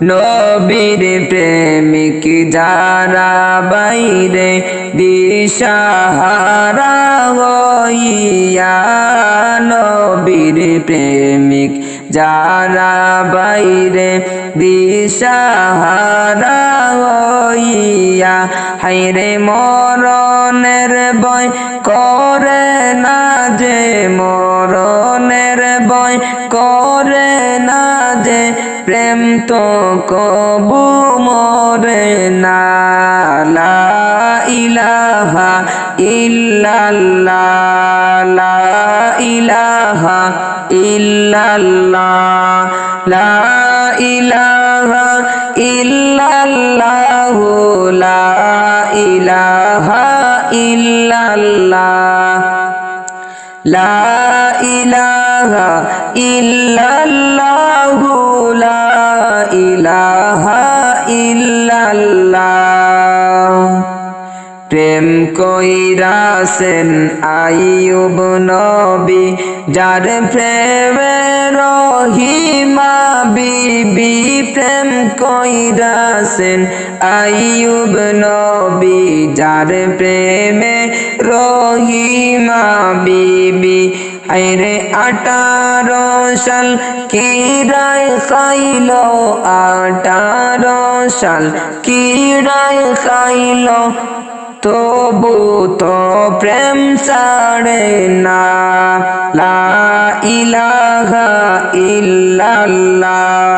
নবীর প্রেমিক যারা বাইরে দিশাহারা হইয়া নবীর প্রেমিক যারা বাইরে দিশাহারা হইয়া হাইরে মরণের বয় করে না যে, মরণের বয় করে না যে, প্রেম তো কবু মরে না। ইলাহা ইল্লাল্লাহ, লা ইলাহা ইল্লাল্লাহ, লা ইলাহা ইল্লাল্লাহ লা ইলাহা ইল্লাল্লাহ। লা ইলাহা ইল্লাল্লাহ লা ইলাহা ইল্লাল্লাহ। প্রেম কইরাছেন নবী, যার প্রেমে রহিমা বিবি প্রেম কইরাছেন আইয়ুব নবী, যার প্রেমে রহিমা বিবি। আইরে আঠারো সাল কিরায় খাইল, আঠারো সাল কিরায় খাইল। তবু তো প্রেম সাড়ে না, লা ইলাহা ইল্লাল্লাহ।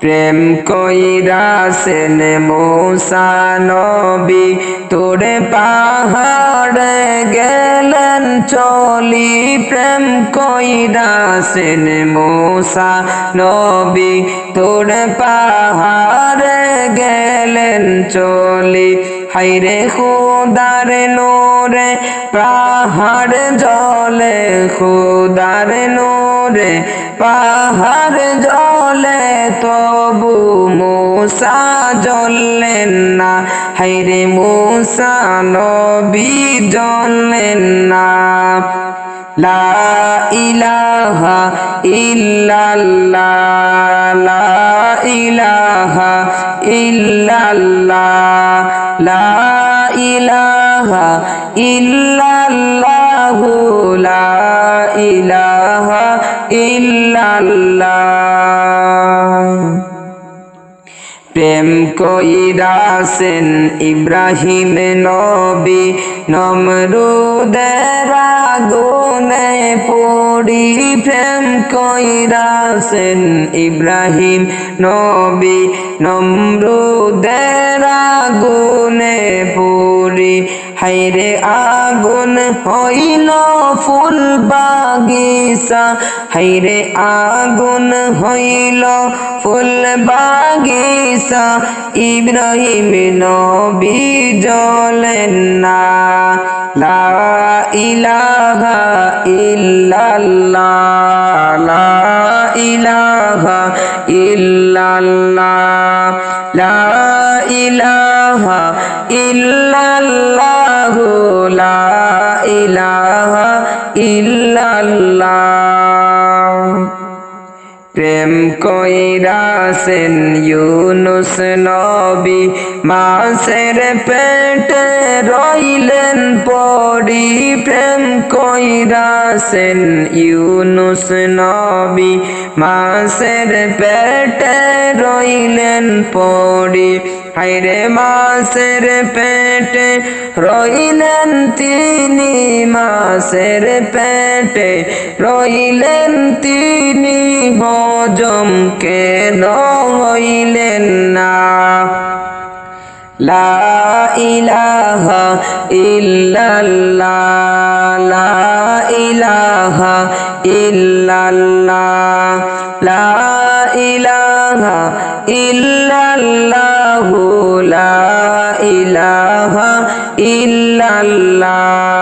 প্রেম কইরাছেন মৌসা নবী, তোরে পাহাড়ে গেলেন চলি। প্রেম কইরাছেন মৌসা নবী, তোরে পাহাড়ে গেলেন চলি। হাইরে খুদার নোরে, পাহাড় জলে, খুদার নোরে, পাহাড় জলে, তবু মূসা জ্বললেন না। হাইরে মূসা নবী জ্বললেন না। লা ইলাহা ইল্লাল্লাহ, লা ইলাহা ইল্লাল্লাহ। ইলাহা ইল্লাল্লাহ লা প্রেম কইরাছেন ইব্রাহিম নবী, নমরুদের আগুনে পড়ি প্রেম কইরাছেন ইব্রাহিম নবী, নমরুদের আগুনে হাইরে আগুন হইল ফুল বাগিচা। হাইরে আগুন হইল ফুল বাগিচা। ইব্রাহিম নবী জ্বলেন না। লা ইলাহা ইল্লাল্লাহ। লা ইলাহা ইল্লাল্লাহ। লা ইলাহা ইল্লাল্লাহ। লা ইলাহা ইল্লাল্লাহ। প্রেম কইরাছেন ইউনুস নবী মাসের পেটে রইলেন পড়ি। প্রেম কইরাছেন ইউনুস নবী মাসের পেটে রইলেন পড়ি। হাইরে মাসের পেটে রইলেন তিনি মাসের পেটে। রইলেন তিনি হজম কেন হইলেন না? লা ইলাহা ইল্লাল্লাহ, লা ইলাহা ইল্লাল্লাহ, লা ইলাহা ইল্লাল্লাহু। ইল্লাল্লাহ।